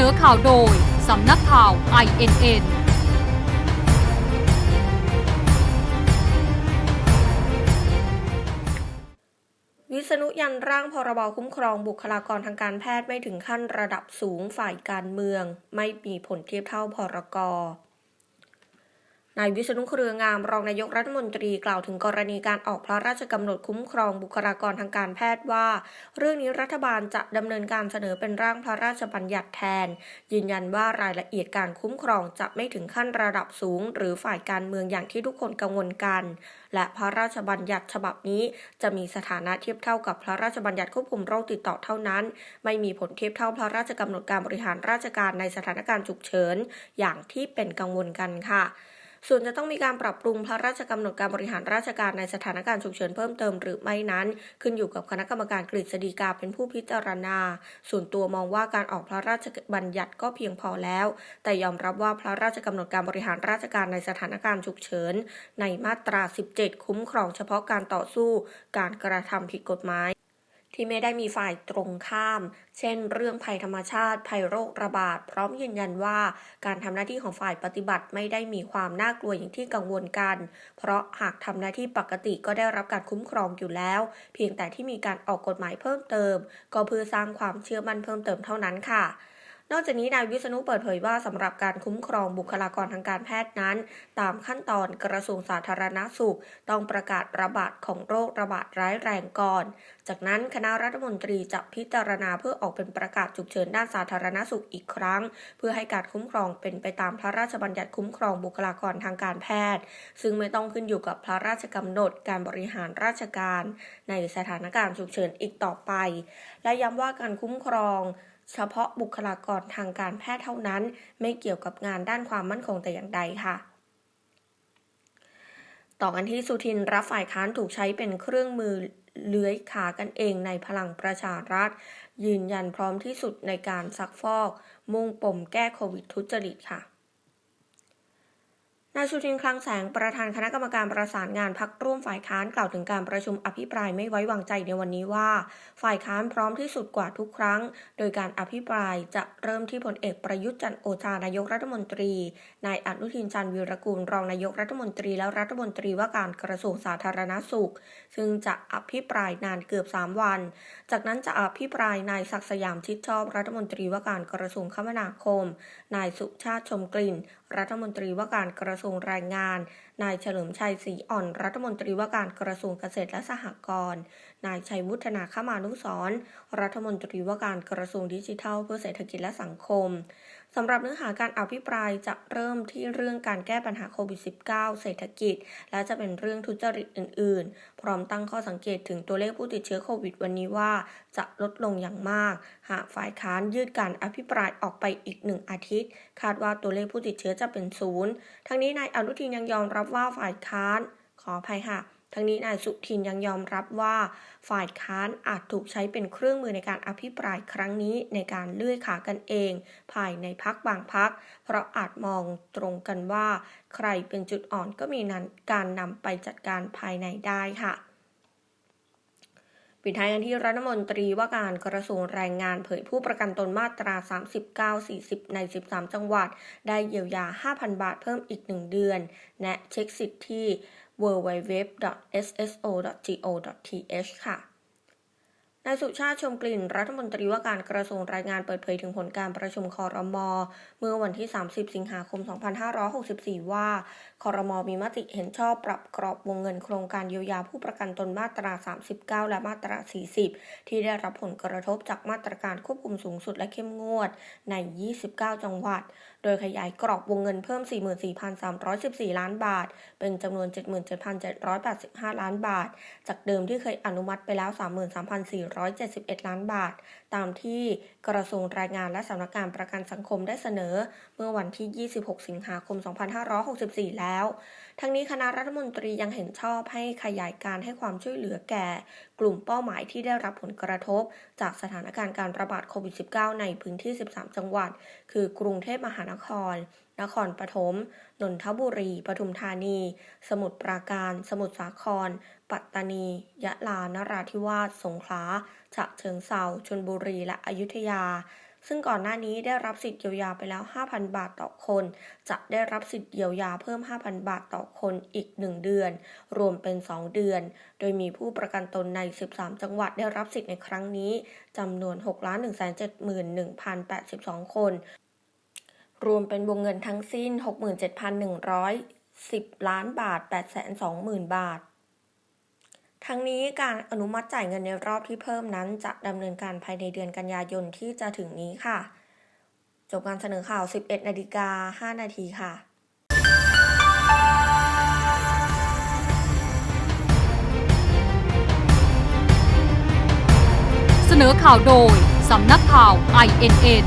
นอข่าวโดย สำนักข่าว INN วิษณุยันร่างพรบคุ้มครองบุคลากรทางการแพทย์ไม่ถึงขั้นระดับสูงฝ่ายการเมือง ไม่มีผลเทียบเท่าพรก นายวิษณุเครืองามรองนายกรัฐมนตรีกล่าวถึงกรณีการออกพระราชกำหนดคุ้มครองบุคลากรทางการแพทย์ว่า เรื่องนี้รัฐบาลจะดำเนินการเสนอเป็นร่างพระราชบัญญัติแทน ยืนยันว่ารายละเอียดการคุ้มครองจะไม่ถึงขั้นระดับสูง หรือฝ่ายการเมืองอย่างที่ทุกคนกังวลกัน และพระราชบัญญัติฉบับนี้ จะมีสถานะเทียบเท่ากับพระราชบัญญัติควบคุมโรคติดต่อเท่านั้น ไม่มีผลเทียบเท่าพระราชกำหนดการบริหารราชการในสถานการณ์ฉุกเฉินอย่างที่เป็นกังวลกันค่ะ ส่วนจะต้องมีการปรับปรุงพระราชกำหนดการบริหารราชการในสถานการณ์ฉุกเฉินเพิ่มเติมหรือไม่นั้น ขึ้นอยู่กับคณะกรรมการกฤษฎีกาเป็นผู้พิจารณา ส่วนตัวมองว่าการออกพระราชบัญญัติก็เพียงพอแล้ว แต่ยอมรับว่าพระราชกำหนดการบริหารราชการในสถานการณ์ฉุกเฉิน ในมาตรา 17 คุ้มครองเฉพาะการต่อสู้ การกระทำผิดกฎหมาย ที่ไม่ได้มีฝ่ายตรงข้าม เช่น เรื่องภัยธรรมชาติ ภัยโรคระบาด พร้อมยืนยันว่า การทำหน้าที่ของฝ่ายปฏิบัติไม่ได้มีความน่ากลัวอย่างที่กังวลกัน เพราะหากทำหน้าที่ปกติก็ได้รับการคุ้มครองอยู่แล้ว เพียงแต่ที่มีการออกกฎหมายเพิ่มเติม ก็เพื่อสร้างความเชื่อมั่นเพิ่มเติมเท่านั้นค่ะ นอกจากนี้นายวิษณุเปิดเผยว่าสำหรับการคุ้มครองบุคลากรทางการแพทย์นั้น ตามขั้นตอนกระทรวงสาธารณสุข ต้องประกาศระบาดของโรคระบาดร้ายแรงก่อน จากนั้นคณะรัฐมนตรีจะพิจารณาเพื่อออกเป็นประกาศฉุกเฉินด้านสาธารณสุขอีกครั้ง เพื่อให้การคุ้มครองเป็นไปตามพระราชบัญญัติคุ้มครองบุคลากรทางการแพทย์ ซึ่งไม่ต้องขึ้นอยู่กับพระราชกำหนดการบริหารราชการ ในสถานการณ์ฉุกเฉินอีกต่อไป และย้ำว่าการคุ้มครอง เฉพาะบุคลากรทางการแพทย์เท่านั้น ไม่เกี่ยวกับงานด้านความมั่นคงแต่อย่างใดค่ะต่อกันที่สุทินรับฝ่ายค้านถูกใช้เป็นเครื่องมือเลื้อยขากันเองในพลังประชารัฐ ยืนยันพร้อมที่สุดในการซักฟอก มุ่งปมแก้โควิดทุจริตค่ะ นายสุทินคลังแสงประธานคณะกรรมการประสานงานพักร่วมฝ่ายค้านกล่าวถึงการประชุมอภิปรายไม่ไว้วางใจในวันนี้ว่า ฝ่ายค้านพร้อมที่สุดกว่าทุกครั้ง โดยการอภิปรายจะเริ่มที่พลเอกประยุทธ์จันทร์โอชานายกรัฐมนตรี นายอนุทินชาญวีรกูลรองนายกรัฐมนตรีและรัฐมนตรีว่าการกระทรวงสาธารณสุข ซึ่งจะอภิปรายนานเกือบ 3 วัน จากนั้นจะอภิปรายนายศักสยามชิดชอบรัฐมนตรีว่าการกระทรวงคมนาคม นายสุชาติชมกลิ่น รัฐมนตรีว่าการกระทรวงแรงงาน นายเฉลิมชัยศรีอ่อน รัฐมนตรีว่าการกระทรวงเกษตรและสหกรณ์ นายชัยวุฒนาคมานุสรรัฐมนตรีว่าการกระทรวงดิจิทัล เพื่อเศรษฐกิจและสังคม สำหรับเนื้อหาการอภิปรายจะเริ่มที่เรื่องการแก้ปัญหาโควิด -19 เศรษฐกิจ และจะเป็นเรื่องทุจริตอื่น ๆ พร้อมตั้งข้อสังเกตถึงตัวเลขผู้ติดเชื้อโควิดวันนี้ว่า จะลดลงอย่างมาก หากฝ่ายค้านยืดการอภิปรายออกไปอีกหนึ่งอาทิตย์ คาดว่าตัวเลขผู้ติดเชื้อจะเป็นศูนย์ทั้งนี้นายอนุทินยังยอมรับว่าฝ่ายค้านขออภัยค่ะ ทั้งนี้นายสุทินยังยอมรับว่าฝ่ายค้านอาจถูกใช้เป็นเครื่องมือในการอภิปรายครั้งนี้ในการเลื่อยขากันเอง ภายในพักบางพัก เพราะอาจมองตรงกันว่า ใครเป็นจุดอ่อนก็มีนั้นการนำไปจัดการภายในได้ค่ะปิดท้ายกันที่รัฐมนตรีว่าการกระทรวงแรงงานเผยผู้ประกันตนมาตรา 39 40 ใน 13 จังหวัด ได้เยียวยา 5,000 บาทเพิ่มอีก 1 เดือนแนะเช็คสิทธิ์ที่ www.sso.go.th ค่ะ นายสุชาติชมกลิ่น รัฐมนตรีว่าการกระทรวงแรงงานเปิดเผยถึงผลการประชุมคอรมอเมื่อวันที่ 30 สิงหาคม 2564 ว่าคอรมอมีมติเห็นชอบปรับกรอบวงเงินโครงการเยียวยาผู้ประกันตนมาตรา 39 และมาตรา 40 ที่ได้รับผลกระทบจากมาตรการควบคุมสูงสุดและเข้มงวดใน 29 จังหวัด โดยขยายกรอบวงเงินเพิ่ม 44,314 ล้านบาท เป็นจำนวน 77,785 ล้านบาท จากเดิมที่เคยอนุมัติไปแล้ว33,471 ล้านบาท ตามที่กระทรวงแรงงานและสำนักงานประกันสังคมได้เสนอ เมื่อวันที่ 26 สิงหาคม 2564 แล้ว ทั้งนี้คณะรัฐมนตรียังเห็นชอบให้ขยายการให้ความช่วยเหลือแก่ กลุ่มเป้าหมายที่ได้รับผลกระทบ จากสถานการณ์การระบาดโควิด -19 ในพื้นที่ 13 จังหวัด คือกรุงเทพมหานคร นครปฐม นนทบุรี ปทุมธานี สมุทรปราการ สมุทรสาคร ปัตตานี ยะลา นราธิวาส สงขลา ฉะเชิงเทราชลบุรี และอยุธยา ซึ่งก่อนหน้านี้ได้รับสิทธิเยียวยาไปแล้ว 5,000 บาทต่อคน จะได้รับสิทธิเยียวยาเพิ่ม 5,000 บาทต่อคนอีก 1 เดือน รวมเป็น 2 เดือน โดยมีผู้ประกันตนใน 13 จังหวัดได้รับสิทธิ์ในครั้งนี้จำนวน 6,171,082 คน รวมเป็นวงเงินทั้งสิ้น 67,110 ล้านบาท 820,000 บาท ทั้งนี้การอนุมัติจ่ายเงินในรอบที่เพิ่มนั้น จะดำเนินการภายในเดือนกันยายนที่จะถึงนี้ค่ะ จบการเสนอข่าว 11นาฬิกา5นาทีค่ะเสนอข่าวโดย สำนักข่าว INN